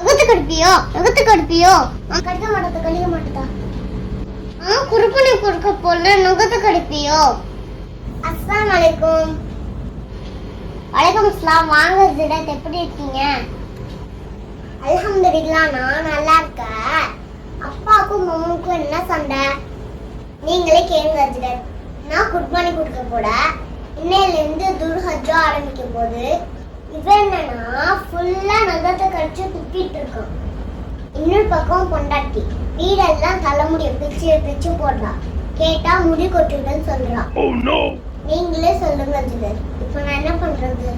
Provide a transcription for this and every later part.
நுகத்து கடுப்பியோ நுகத்து கடுப்பியோ ஆ, கடிக்க மாட்டதா கடிக்க மாட்டதா ஆ குறுக்குனி குறுக்க போல நுகத்து கடுப்பியோ அஸ்ஸலாமு அலைக்கும். வலைக்கம் அஸ்லாம் வாங்க ஜிடத் எப்படி இருக்கீங்க? அல்ஹம்துலில்லாஹ் நான் நல்லா இருக்கேன். அப்பாவுக்கும் மம்முக்கும் என்ன சண்டை? நீங்களே கேளுங்க ஜிடத் நான் குர்பானி கொடுக்க போட இன்னையிலேருந்து துர்ஹஜ்ஜா ஆரம்பிக்க போது இவன் என்னன்னா ஃபுல்லா நகத்தை கடிச்சு துப்பிட்டு இருக்கான். இன்னொரு பக்கம் பொண்டாட்டி வீடெல்லாம் தலைமுடிய பிச்சு பிச்சு போடுறா. கேட்டா முடி கொட்டுதுன்னு சொல்றான் நீங்களே சொல்லுங்க ஜிகர் இப்போ நான் என்ன பண்றது?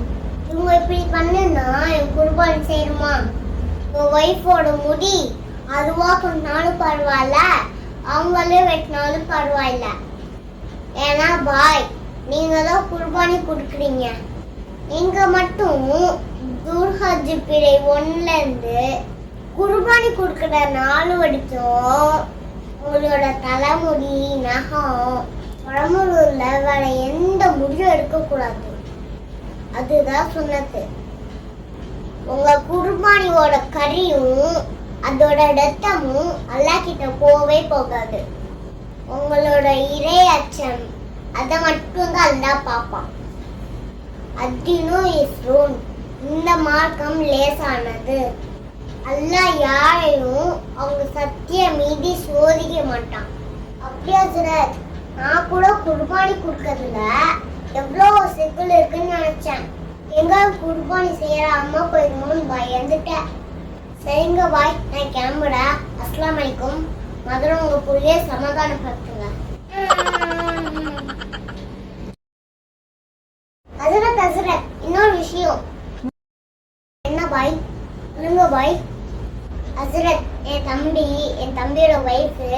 இவங்க இப்படி பண்ணுனா என் குர்பானி செய்யணுமா உங்க ஒய்ஃபோட முடி அதுவா பண்ணாலும் பரவாயில்ல அவங்களே வெட்டினாலும் பரவாயில்ல. ஏன்னா பாய் நீங்க தான் குர்பானி கொடுக்குறீங்க. நீங்க மட்டும் துர்ஹஜ் பிழை ஒன்னுல இருந்து குர்பானி கொடுக்குற நாலு வரைக்கும் உங்களோட தலைமுடி நகம் உடம்புல வேற எந்த முடியும் எடுக்கக்கூடாது. அதுதான் சொன்னது. உங்க குர்பானியோட கறியும் அதோட ரத்தமும் அல்லாஹ் கிட்ட போவே போகாது. உங்களோட இறை அச்சம். அதை மட்டும்தான் அல்லா பார்ப்பான். அத்தினு இஸ்ரோன். இந்த மார்க்கம் லேசானது. அல்லாஹ் யாரையும் அவங்க சத்திய மீதி சோதிக்க மாட்டான். அப்படியா சிரத் நான் கூட குர்பானி கொடுக்கறதுல எவ்வளோ சிக்கல் இருக்குன்னு நினைச்சேன். எங்க குர்பானி செய்யற அம்மா போயிருமோன்னு பயந்துட்டேன். சரிங்க பாய். நான் கிளம்புறேன். அஸ்லாம் வலைக்கும் மதுரை உங்க புள்ளிய சமாதானப்படுத்துங்க. அசரத் அசரத் இன்னொரு விஷயம். என்ன பாய்? சொல்லுங்க பாய். அசரத் என் தம்பி என் தம்பியோட ஒய்ஃபு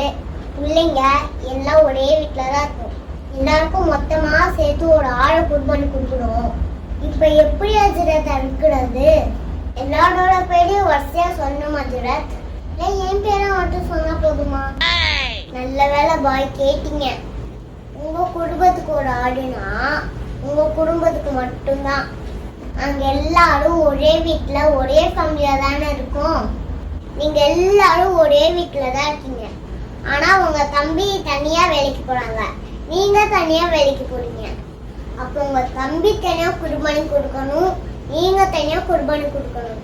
பிள்ளைங்க எல்லாம் ஒரே வீட்டில் தான் இருக்கும். எல்லாருக்கும் மொத்தமா சேர்த்து ஒரு ஆளை குடும்பம் கொடுக்கணும். இப்போ எப்படி அஜரத் இருக்கிறது எல்லாரோட பேரையும் வரிசையா சொன்ன அஜரத் ஏன் என் பேரை மட்டும் சொன்ன நல்ல வேலை பாய் கேட்டீங்க. உங்க குடும்பத்துக்கு ஒரு ஆடுனா உங்க குடும்பத்துக்கு மட்டும்தான். நாங்க எல்லாரும் ஒரே வீட்டில் ஒரே ஃபேமிலியா தானே இருக்கோம். நீங்க எல்லாரும் ஒரே வீட்டில் தான் இருக்கீங்க. ஆனா உங்க தம்பி தனியா வேலைக்கு போறாங்க. நீங்க தனியா வேலைக்கு போறீங்க. அப்போ உங்க தம்பி தனியா குர்பானி கொடுக்கணும் நீங்க தனியா குர்பானி கொடுக்கணும்.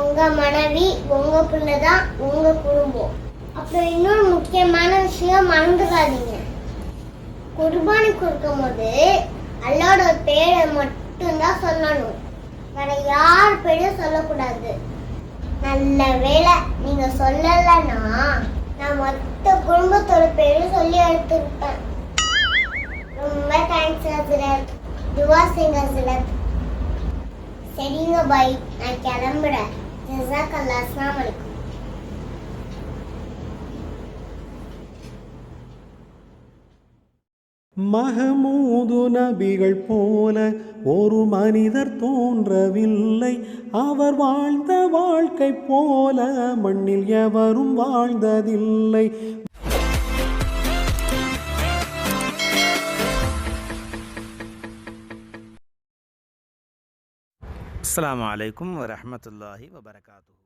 உங்க மனைவி உங்க பிள்ளை தான் உங்க குடும்பம். அப்புறம் இன்னொரு முக்கியமான விஷயம் மறந்துடாதீங்க. குர்பானி கொடுக்கும் போது அல்லாட பேரை மட்டும்தான் சொல்லணும். வேற யார் பேரையும் சொல்லக்கூடாது. நல்ல வேலை நீங்க சொல்லலைன்னா நான் மொத்த குடும்பத்தோட பேரும் சொல்லி எடுத்துருப்பேன். ரொம்ப தேங்க்ஸ் ஹசரத் துவா சிங் ஹசரத் சரிங்க பாய். நான் கிளம்புறேன். ஜசாக் அல்லா அஸ்லாம் வலைக்கும் மகமூது நபிகள் போல ஒரு மனிதர் தோன்றவில்லை. அவர் வாழ்ந்த வாழ்க்கை போல மண்ணில் எவரும் வாழ்ந்ததில்லை. அஸ்லாம் வலைக்கம் வரமத்துல்லாஹி வபரகாத்துஹு.